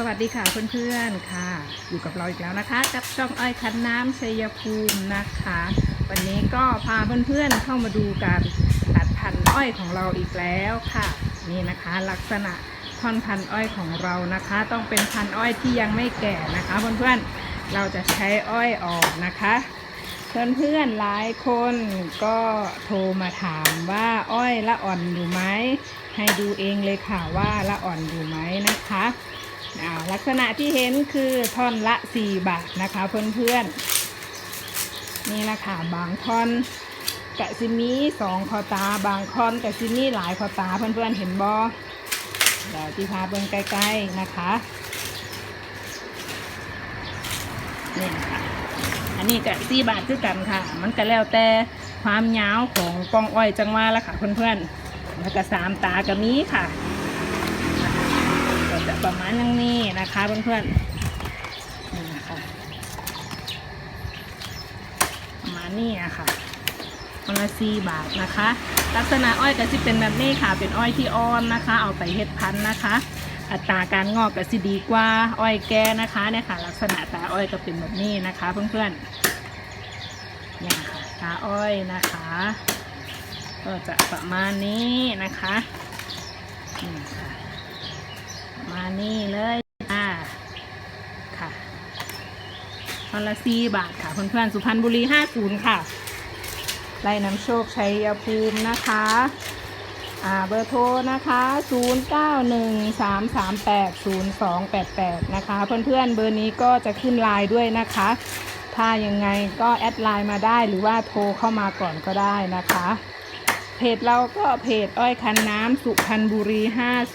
สวัสดีค่ะเพื่อนๆค่ะ อยู่กับเราอีกแล้วนะคะ กับช่องอ้อยคันน้ำชัยภูมินะคะ วันนี้ก็พาเพื่อนๆเข้ามาดูการตัดพันธุ์อ้อยของเราอีกแล้วค่ะ นี่นะคะลักษณะท่อนพันธุ์อ้อยของเรานะคะ ต้องเป็นพันธุ์อ้อยที่ยังไม่แก่นะคะเพื่อนๆเราจะใช้อ้อยออกนะคะ เพื่อนๆหลายคนก็โทรมาถามว่าอ้อยละอ่อนอยู่ไหมให้ดูเองเลยค่ะว่าละอ่อนอยู่ไหมนะคะ ลักษณะที่เห็นคือท่อนละ 4 บาทนะคะเพื่อนๆ นี่นะคะบางท่อนกะซิมีสองคอตา บางท่อนกะซิมีหลายคอตาเพื่อนๆเห็นบอเดี๋ยวที่พาเบิ่งใกล้ๆนะคะนี่ค่ะอันนี้ก็สี่บาทคือกันค่ะ มันก็แล้วแต่ความยาวของกองอ้อยจังว่าละค่ะเพื่อนๆแล้วก็สามตาก็มีค่ะ จะประมาณอย่างนี้นะคะเพื่อนๆนี่นะคะประมาณนี้อะค่ะคนละสี่บาทนะคะ ลักษณะอ้อยก็จะเป็นแบบนี้ค่ะ เป็นอ้อยที่อ่อนนะคะ เอาไปเฮ็ดพันธุ์นะคะ อัตราการงอกก็สิดีกว่าอ้อยแก่นะคะเนี่ยค่ะ ลักษณะตาอ้อยก็เป็นแบบนี้นะคะ เพื่อนๆเนี่ยค่ะตาอ้อยนะคะ ก็จะประมาณนี้นะคะนี่ค่ะ มานี้เลยค่ะค่ะคนละสี่บาทค่ะเพื่อนๆสุพรรณบุรีห้าศูนย์ค่ะไล่น้ำโชคชัยภูมินะคะอ่าเบอร์โทรนะคะ0913380288นะคะ เพื่อนๆเบอร์นี้ก็จะขึ้นไลน์ด้วยนะคะ ถ้ายังไงก็แอดไลน์มาได้หรือว่าโทรเข้ามาก่อนก็ได้นะคะ เพจเราก็เพจอ้อยคันน้ำสุพรรณบุรี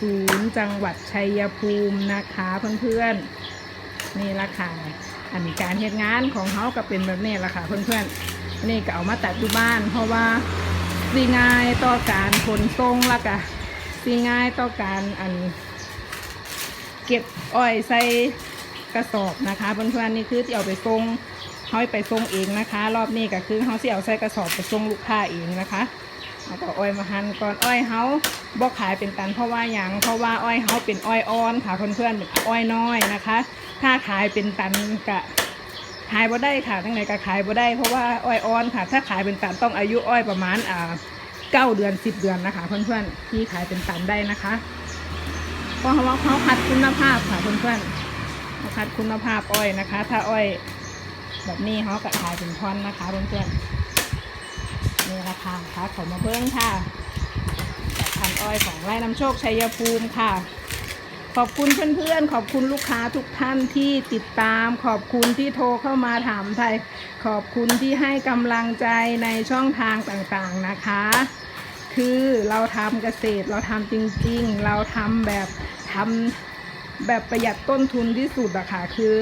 50 จังหวัดชัยภูมินะคะเพื่อนๆ นี่ละค่ะ อันนี้การเหตุงานของเขาก็เป็นแบบนี้ละค่ะเพื่อนๆ นี่ก็เอามาตัดอยู่บ้าน เพราะว่าสีง่ายต่อการขนส่งล้วก็สีง่ายต่อการอัน เก็บอ้อยใส่กระสอบนะคะเพื่อนๆนี่คือที่เอาไปส่งเขาไปส่งเองนะคะ รอบนี้ก็คือเขาสิเอาใส่กระสอบไปส่งลูกค้าเองนะคะ เอาก็อ้อยมาหั่นก่อนอ้อยเขาบ่ขายเป็นตันเพราะว่าอย่างเพราะว่าอ้อยเขาเป็นอ้อยอ่อนค่ะเพื่อนๆเป็นอ้อยน้อยนะคะ ถ้าขายเป็นตันกะขายบ่ได้ค่ะทั้งไหนก็ขายบ่ได้เพราะว่าอ้อยอ่อนค่ะ ถ้าขายเป็นตันต้องอายุอ้อยประมาณอ่าเก้าเดือนสิบเดือนนะคะ เพื่อนๆที่ขายเป็นตันได้นะคะเพราะว่าเขาคัดคุณภาพค่ะเพื่อนๆเขาคัดคุณภาพอ้อยนะคะ ถ้าอ้อยแบบนี้เขาก็ขายเป็นท่อนนะคะเพื่อนๆ นี่ราคาค่ะขอมาเพิ่งค่ะจากพันอ้อยของไร่น้ำโชคชัยภูมิค่ะ ขอบคุณเพื่อนๆ ขอบคุณลูกค้าทุกท่านที่ติดตาม ขอบคุณที่โทรเข้ามาถามไทย ขอบคุณที่ให้กำลังใจในช่องทางต่างๆนะคะ คือเราทำเกษตรเราทำจริงๆ เราทำแบบทำแบบประหยัดต้นทุนที่สุดอะค่ะ คือ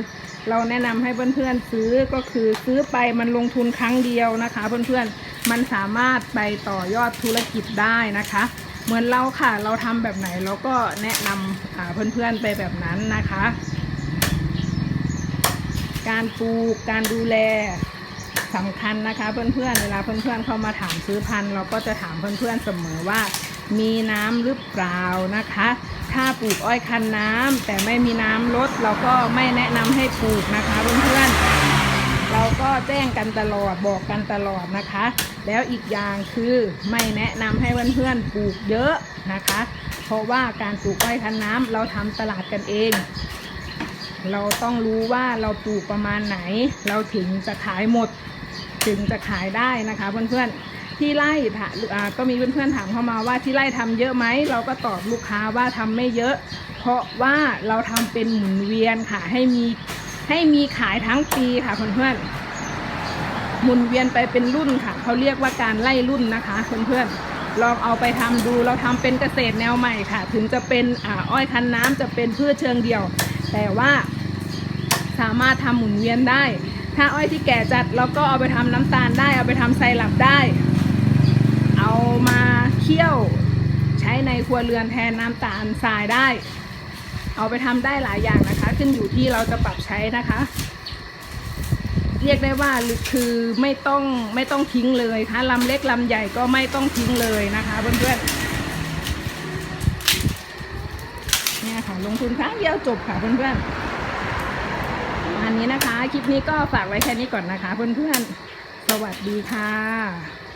เราแนะนำให้เพื่อนๆซื้อก็คือซื้อไปมันลงทุนครั้งเดียวนะคะ เพื่อนๆ มันสามารถไปต่อยอดธุรกิจได้นะคะ เหมือนเราค่ะเราทำแบบไหนเราก็แนะนำอ่าเพื่อนๆไปแบบนั้นนะคะ การปลูกการดูแลสำคัญนะคะเพื่อนๆเวลาเพื่อนๆเข้ามาถามซื้อพันธุ์เราก็จะถามเพื่อนๆเสมอว่า มีน้ำหรือเปล่านะคะ ถ้าปลูกอ้อยคันน้ำแต่ไม่มีน้ำลดเราก็ไม่แนะนำให้ปลูกนะคะเพื่อนๆ เราก็แจ้งกันตลอดบอกกันตลอดนะคะ แล้วอีกอย่างคือไม่แนะนำให้เพื่อนๆปลูกเยอะนะคะ เพราะว่าการปลูกอ้อยคันน้ำเราทำตลาดกันเอง เราต้องรู้ว่าเราปลูกประมาณไหน เราถึงจะขายหมด ถึงจะขายได้นะคะเพื่อนๆที่ไร่ถาอ่าก็มีเพื่อนๆถามเข้ามาว่าที่ไร่ทำเยอะไหมเราก็ตอบลูกค้าว่าทำไม่เยอะ เพราะว่าเราทำเป็นหมุนเวียนค่ะให้มี ให้มีขายทั้งปีค่ะเพื่อนๆหมุนเวียนไปเป็นรุ่นค่ะเขาเรียกว่าการไล่รุ่นนะคะเพื่อนๆลองเอาไปทำดูเราทำเป็นเกษตรแนวใหม่ค่ะ ถึงจะเป็นอ่าอ้อยคันน้ำจะเป็นพืชเชิงเดียว แต่ว่าสามารถทำหมุนเวียนได้ ถ้าอ้อยที่แก่จัดเราก็เอาไปทำน้ำตาลได้ เอาไปทำไซรัปได้ เอามาเคี่ยวใช้ในครัวเรือนแทนน้ำตาลทรายได้ เอาไปทำได้หลายอย่างนะคะ ขึ้นอยู่ที่เราจะปรับใช้นะคะ เรียกได้ว่าคือไม่ต้องไม่ต้องทิ้งเลยค่ะลำเล็กลำใหญ่ก็ไม่ต้องทิ้งเลยนะคะเพื่อนๆเนี่ยค่ะลงทุนครั้งเดียวจบค่ะเพื่อนๆประมาณนี้นะคะ คลิปนี้ก็ฝากไว้แค่นี้ก่อนนะคะเพื่อนๆ สวัสดีค่ะ